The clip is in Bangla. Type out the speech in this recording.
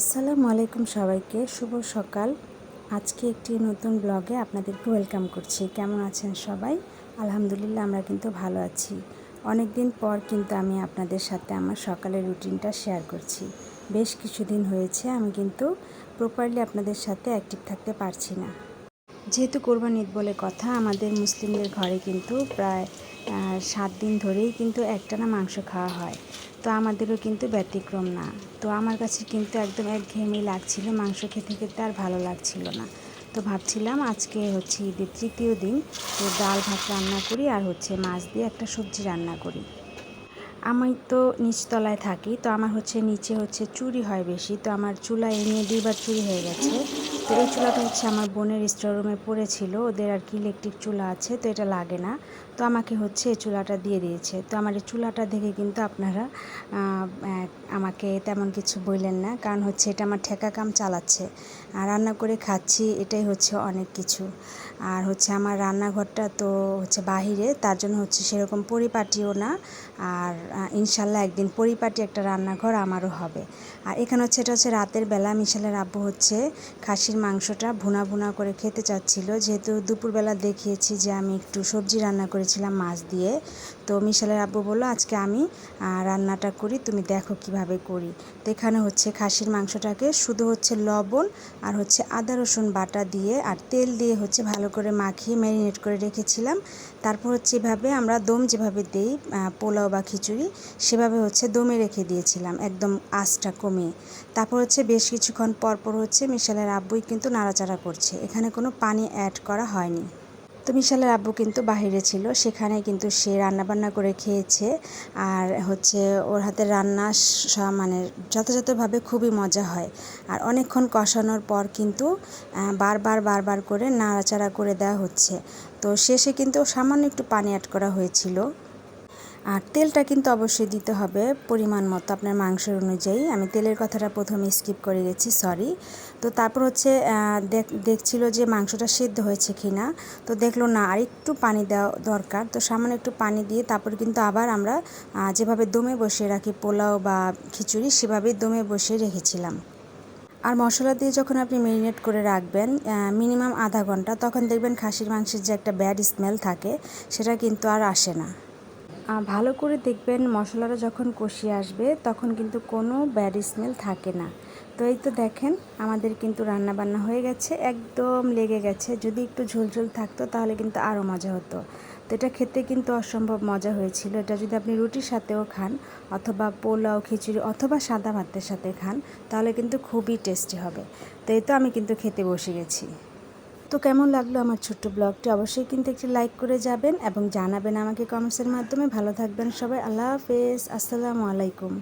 আসসালামু আলাইকুম সবাইকে। শুভ সকাল। আজকে একটি নতুন ব্লগে আপনাদেরকে ওয়েলকাম করছি। কেমন আছেন সবাই? আলহামদুলিল্লাহ, আমরা কিন্তু ভালো আছি। অনেক দিন পর কিন্তু আমি আপনাদের সাথে আমার সকালের রুটিনটা শেয়ার করছি। বেশ কিছুদিন হয়েছে, আমি কিন্তু প্রপারলি আপনাদের সাথে অ্যাক্টিভ থাকতে পারছি না। যেহেতু কোরবান ঈদ বলে কথা, আমাদের মুসলিমদের ঘরে কিন্তু প্রায় সাত দিন ধরেই কিন্তু একটানা মাংস খাওয়া হয়। তো আমাদেরও কিন্তু ব্যতিক্রম না। তো আমার কাছে কিন্তু একদম এক একঘেয়েমি লাগছিল, মাংস খেতে খেতে আর ভালো লাগছিল না। তো ভাবছিলাম আজকে হচ্ছে ঈদের তৃতীয় দিন, তো ডাল ভাত রান্না করি আর হচ্ছে মাছ দিয়ে একটা সবজি রান্না করি। আমি তো নিচতলায় থাকি, তো আমার হচ্ছে নিচে হচ্ছে চুরি হয় বেশি, তো আমার চুলা এনে দুইবার চুরি হয়ে গেছে। তো এই চুলাটা হচ্ছে আমার বোনের স্টোর রুমে পড়েছিল। ওদের আর কি ইলেকট্রিক চুলা আছে, তো এটা লাগে না। তো আমাকে হচ্ছে এই চুলাটা দিয়ে দিয়েছে। তো আমার এই চুলাটা দেখে কিন্তু আপনারা আমাকে তেমন কিছু বললেন না, কারণ হচ্ছে এটা আমার ঠেকা কাম চালাচ্ছে। আর রান্না করে খাচ্ছি, এটাই হচ্ছে অনেক কিছু। আর হচ্ছে আমার রান্নাঘরটা তো হচ্ছে বাহিরে, তার জন্য হচ্ছে সেরকম পরিপাটিও না। আর ইনশাল্লাহ একদিন পরিপাটি একটা রান্নাঘর আমারও হবে। আর এখানে হচ্ছে, এটা হচ্ছে রাতের বেলা মিশালের আব্বু হচ্ছে খাসির মাংসটা ভুনা ভুনা করে খেতে চাচ্ছিল। যেহেতু দুপুরবেলা দেখিয়েছি যে আমি একটু সবজি রান্না করেছিলাম মাছ দিয়ে, তো মিশালের আব্বু বলল, আজকে আমি রান্নাটা করি, তুমি দেখো কীভাবে করি। তো এখানে হচ্ছে খাসির মাংসটাকে শুধু হচ্ছে লবণ আর হচ্ছে আদা, রসুন বাটা দিয়ে আর তেল দিয়ে হচ্ছে ভালো করে মাখিয়ে ম্যারিনেট করে রেখেছিলাম। তারপর হচ্ছে এভাবে আমরা দম যেভাবে দিই পোলাও বা খিচুড়ি, সেভাবে হচ্ছে দমে রেখে দিয়েছিলাম, একদম আঁচটা কমিয়ে। তারপর হচ্ছে বেশ কিছুক্ষণ পর পর হচ্ছে মিশালের আব্বুই কিন্তু নাড়াচাড়া করছে। এখানে কোনো পানি অ্যাড করা হয়নি। তো মিশালের আব্বু কিন্তু বাহিরে ছিল। সেখানে কিন্তু সে রান্নাবান্না করে খেয়েছে। আর হচ্ছে ওর হাতের রান্না মানে যথাযথভাবে খুবই মজা হয়। আর অনেকক্ষণ কষানোর পর কিন্তু বারবার বারবার করে নাড়াচাড়া করে দেওয়া হচ্ছে। তো শেষে কিন্তু সামান্য একটু পানি অ্যাড করা হয়েছিল। আর তেলটা কিন্তু অবশ্যই দিতে হবে পরিমাণ মতো আপনার মাংসের অনুযায়ী। আমি তেলের কথাটা প্রথমে স্কিপ করে গেছি সরি তো তারপর হচ্ছে দেখ- দেখছিল যে মাংসটা সিদ্ধ হয়েছে কি না তো দেখল না, আর একটু পানি দেওয়া দরকার। তো সামান্য একটু পানি দিয়ে তারপর কিন্তু আবার আমরা যেভাবে দমে বসিয়ে রাখি, পোলাও বা খিচুড়ি, সেভাবেই দমে বসিয়ে রেখেছিলাম। আর মশলা দিয়ে যখন আপনি মেরিনেট করে রাখবেন মিনিমাম আধা ঘণ্টা, তখন দেখবেন খাসির মাংসের যে একটা ব্যাড স্মেল থাকে, সেটা কিন্তু আর আসে না। ভালো করে দেখবেন মশলাটা যখন কষিয়ে আসবে, তখন কিন্তু কোনো ব্যাড স্মেল থাকে না। তো এই তো দেখেন, আমাদের কিন্তু রান্না বান্না হয়ে গেছে, একদম লেগে গেছে। যদি একটু ঝোলঝোল থাকতো, তাহলে কিন্তু আরও মজা হতো। তো এটা খেতে কিন্তু অসম্ভব মজা হয়েছিল। এটা যদি আপনি রুটির সাথেও খান, অথবা পোলাও, খিচুড়ি, অথবা সাদা ভাতের সাথে খান, তাহলে কিন্তু খুবই টেস্টি হবে। তো এই তো আমি কিন্তু খেতে বসে গেছি। তো কেমন লাগল আমার ছোট্ট ব্লগটি? অবশ্যই কিন্তু একটি লাইক করে যাবেন এবং জানাবেন আমাকে কমেন্টসের মাধ্যমে। ভালো থাকবেন সবাই। আল্লাহ হাফেজ। আসসালামু আলাইকুম।